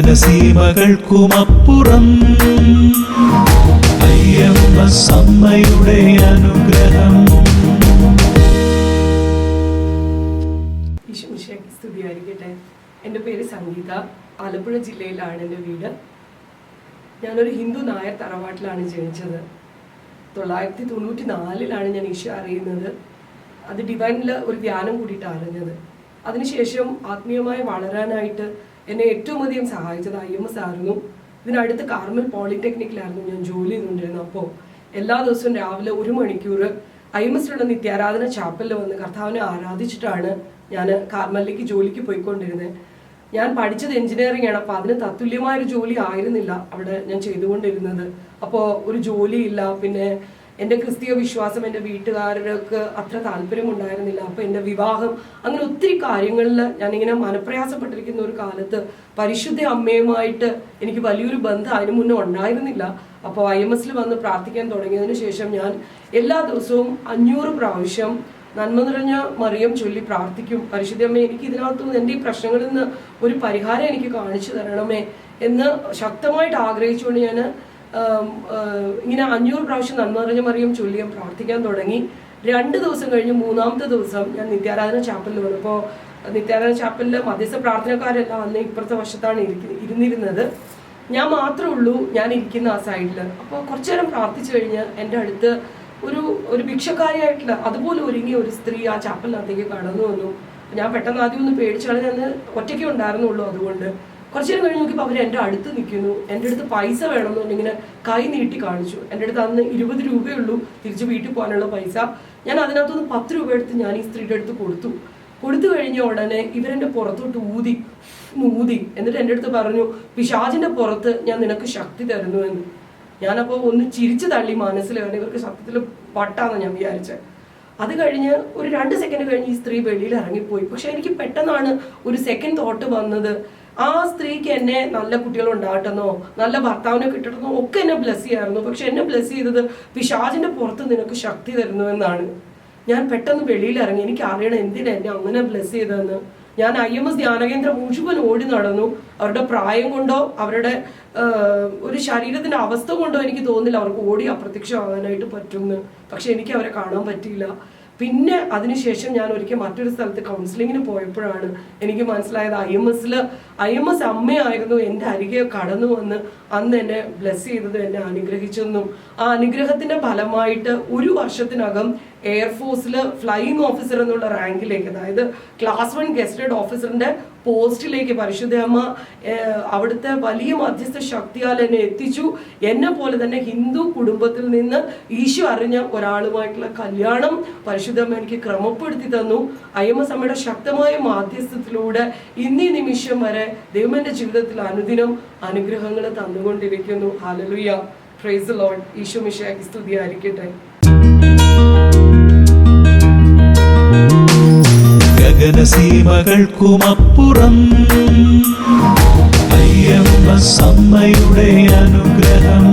ഗഗനസീമകൾക്കുമപ്പുറം അയ്യപ്പ സമ്മയുടെ അനുഗ്രഹം. എന്റെ പേര് സംഗീത. ആലപ്പുഴ ജില്ലയിലാണ് എന്റെ വീട്. ഞാനൊരു ഹിന്ദു നായർ തറവാട്ടിലാണ് ജനിച്ചത്. തൊള്ളായിരത്തി തൊണ്ണൂറ്റി നാലിലാണ് ഞാൻ ഈശോ അറിയുന്നത്. അത് ഡിവൈനിൽ ഒരു ധ്യാനം കൂടിയിട്ടാണ് അറിഞ്ഞത്. അതിനുശേഷം ആത്മീയമായി വളരാനായിട്ട് എന്നെ ഏറ്റവും അധികം സഹായിച്ചത് ഐ എം എസ് ആയിരുന്നു. ഇതിനടുത്ത് കാർമൽ പോളിടെക്നിക്കിലായിരുന്നു ഞാൻ ജോലി ചെയ്തുകൊണ്ടിരുന്നത്. അപ്പോൾ എല്ലാ ദിവസവും രാവിലെ ഒരു മണിക്കൂർ ഐ എം എസിലുള്ള നിത്യാരാധന ചാപ്പലിൽ വന്ന് കർത്താവിനെ ആരാധിച്ചിട്ടാണ് ഞാൻ കാർമലിലേക്ക് ജോലിക്ക് പോയിക്കൊണ്ടിരുന്നത്. ഞാൻ പഠിച്ചത് എഞ്ചിനീയറിംഗ് ആണ്. അപ്പോൾ അതിന് തത്തുല്യമായ ഒരു ജോലി ആയിരുന്നില്ല അവിടെ ഞാൻ ചെയ്തുകൊണ്ടിരുന്നത്. അപ്പോൾ ഒരു ജോലിയില്ല. പിന്നെ എന്റെ ക്രിസ്തീയ വിശ്വാസം എന്റെ വീട്ടുകാർക്ക് അത്ര താല്പര്യമുണ്ടായിരുന്നില്ല. അപ്പോൾ എന്റെ വിവാഹം അങ്ങനെ ഒത്തിരി കാര്യങ്ങളിൽ ഞാനിങ്ങനെ മനപ്രയാസപ്പെട്ടിരിക്കുന്ന ഒരു കാലത്ത് പരിശുദ്ധ അമ്മയുമായിട്ട് എനിക്ക് വലിയൊരു ബന്ധം അതിനു മുന്നേ ഉണ്ടായിരുന്നില്ല. അപ്പോൾ ഐ എം എസിൽ വന്ന് പ്രാർത്ഥിക്കാൻ തുടങ്ങിയതിന് ശേഷം ഞാൻ എല്ലാ ദിവസവും അഞ്ഞൂറ് പ്രാവശ്യം നന്മ നിറഞ്ഞ മറിയം ചൊല്ലി പ്രാർത്ഥിക്കും. പരിശുദ്ധമ്മേ എനിക്ക് ഇതിനകത്തു നിന്ന് എന്റെ ഈ പ്രശ്നങ്ങളിൽ നിന്ന് ഒരു പരിഹാരം എനിക്ക് കാണിച്ചു തരണമേ എന്ന് ശക്തമായിട്ട് ആഗ്രഹിച്ചുകൊണ്ട് ഞാൻ ഇങ്ങനെ അഞ്ഞൂറ് പ്രാവശ്യം നന്മറിഞ്ഞ മറിയും മറിയം ചൊല്ലി പ്രാർത്ഥിക്കാൻ തുടങ്ങി. രണ്ട് ദിവസം കഴിഞ്ഞ് മൂന്നാമത്തെ ദിവസം ഞാൻ നിത്യാരാധന ചാപ്പലിൽ വന്നു അപ്പോൾ നിത്യാരാധന ചാപ്പലിൽ മധ്യസ്ഥ പ്രാർത്ഥനക്കാരെല്ലാം അന്ന് ഇപ്പുറത്തെ വശത്താണ് ഇരിക്ക- ഇരുന്നിരുന്നത്. ഞാൻ മാത്രമേ ഉള്ളൂ ഞാൻ ഇരിക്കുന്ന ആ സൈഡിൽ അപ്പോൾ കുറച്ചു നേരം പ്രാർത്ഥിച്ചു കഴിഞ്ഞ് എന്റെ അടുത്ത് ഒരു ഒരു ഭിക്ഷക്കാരിയായിട്ടുള്ള അതുപോലെ ഒരുങ്ങിയ ഒരു സ്ത്രീ ആ ചാപ്പലിനകത്തേക്ക് കടന്നു വന്നു. ഞാൻ പെട്ടെന്ന് ആദ്യം ഒന്ന് പേടിച്ചാണ് ഞാൻ ഒറ്റയ്ക്ക് ഉണ്ടായിരുന്നുള്ളൂ അതുകൊണ്ട്. കുറച്ചു നേരം കഴിഞ്ഞ് നോക്കിയപ്പോൾ അവർ എന്റെ അടുത്ത് നിൽക്കുന്നു. എന്റെ അടുത്ത് പൈസ വേണമെന്നുണ്ട് ഇങ്ങനെ കൈ നീട്ടി കാണിച്ചു. എന്റെ അടുത്ത് അന്ന് ഇരുപത് രൂപയുള്ളൂ തിരിച്ച് വീട്ടിൽ പോകാനുള്ള പൈസ. ഞാൻ അതിനകത്തുനിന്ന് പത്ത് രൂപ എടുത്ത് ഞാൻ ഈ സ്ത്രീയുടെ അടുത്ത് കൊടുത്തു. കൊടുത്തു കഴിഞ്ഞ ഉടനെ ഇവരെന്റെ പുറത്തോട്ട് ഊതി ഊതി എന്നിട്ട് എന്റെ അടുത്ത് പറഞ്ഞു പിശാജിന്റെ പുറത്ത് ഞാൻ നിനക്ക് ശക്തി തരുന്നു എന്ന്. ഞാനപ്പോൾ ഒന്ന് ചിരിച്ചു തള്ളി മനസ്സിൽ കാരണം ഇവർക്ക് സത്യത്തിൽ പട്ടാന്ന് ഞാൻ വിചാരിച്ചത് അത് കഴിഞ്ഞ് ഒരു രണ്ട് സെക്കൻഡ് കഴിഞ്ഞ് ഈ സ്ത്രീ വെളിയിൽ ഇറങ്ങിപ്പോയി. പക്ഷെ എനിക്ക് പെട്ടെന്നാണ് ഒരു സെക്കൻഡ് തോട്ട് വന്നത്. ആ സ്ത്രീക്ക് എന്നെ നല്ല കുട്ടികൾ ഉണ്ടാകട്ടെന്നോ നല്ല ഭർത്താവിനെ കിട്ടണമെന്നോ ഒക്കെ എന്നെ ബ്ലെസ് ചെയ്യായിരുന്നു പക്ഷെ എന്നെ ബ്ലെസ് ചെയ്തത് പിശാജിന്റെ പുറത്ത് നിനക്ക് ശക്തി തരുന്നു എന്നാണ്. ഞാൻ പെട്ടെന്ന് വെളിയിൽ ഇറങ്ങി എനിക്ക് അറിയണം എന്തിനാ എന്നെ അങ്ങനെ ബ്ലെസ് ചെയ്തതെന്ന്? ഞാൻ ഐ എം എസ് ധ്യാനകേന്ദ്രം മുഴുവൻ ഓടി നടന്നു. അവരുടെ പ്രായം കൊണ്ടോ അവരുടെ ഒരു ശരീരത്തിന്റെ അവസ്ഥ കൊണ്ടോ എനിക്ക് തോന്നില്ല അവർക്ക് ഓടി അപ്രത്യക്ഷമാകാനായിട്ട് പറ്റുമെന്ന്. പക്ഷെ എനിക്ക് അവരെ കാണാൻ പറ്റിയില്ല. പിന്നെ അതിനുശേഷം ഞാൻ ഒരിക്കൽ മറ്റൊരു സ്ഥലത്ത് കൗൺസിലിങ്ങിന് പോയപ്പോഴാണ് എനിക്ക് മനസ്സിലായത് ഐ എം എസിൽ ഐ എം എസ് അമ്മയായിരുന്നു എന്റെ അരികെ കടന്നു വന്ന് അന്ന് എന്നെ ബ്ലെസ് ചെയ്തത് എന്നെ അനുഗ്രഹിച്ചെന്നും ആ അനുഗ്രഹത്തിന്റെ ഫലമായിട്ട് ഒരു വർഷത്തിനകം എയർഫോഴ്സിൽ ഫ്ലൈയിങ് ഓഫീസർ എന്നുള്ള റാങ്കിലേക്ക് അതായത് ക്ലാസ് വൺ ഗസ്റ്റഡ് ഓഫീസറിന്റെ പോസ്റ്റിലേക്ക് പരിശുദ്ധ അമ്മ അവിടുത്തെ വലിയ മധ്യസ്ഥ ശക്തിയാൽ എന്നെ എത്തിച്ചു. എന്നെ പോലെ തന്നെ ഹിന്ദു കുടുംബത്തിൽ നിന്ന് ഈശോ അറിഞ്ഞ ഒരാളുമായിട്ടുള്ള കല്യാണം പരിശുദ്ധമ്മ എനിക്ക് ക്രമപ്പെടുത്തി തന്നു. അയ്യമ്മസമ്മയുടെ ശക്തമായ മാധ്യസ്ഥത്തിലൂടെ ഇന്നീ നിമിഷം വരെ ദൈവന്റെ ജീവിതത്തിൽ അനുദിനം അനുഗ്രഹങ്ങൾ തന്നുകൊണ്ടിരിക്കുന്നു. ഹാലലുയ പ്രൈസ് ലോഡ് ഈശോ സ്തുതി സ്തുതിയായിരിക്കട്ടെ. ഗഗനസീമകൾക്കുമപ്പുറം അയ്യപ്പ സമ്മയുടെ അനുഗ്രഹം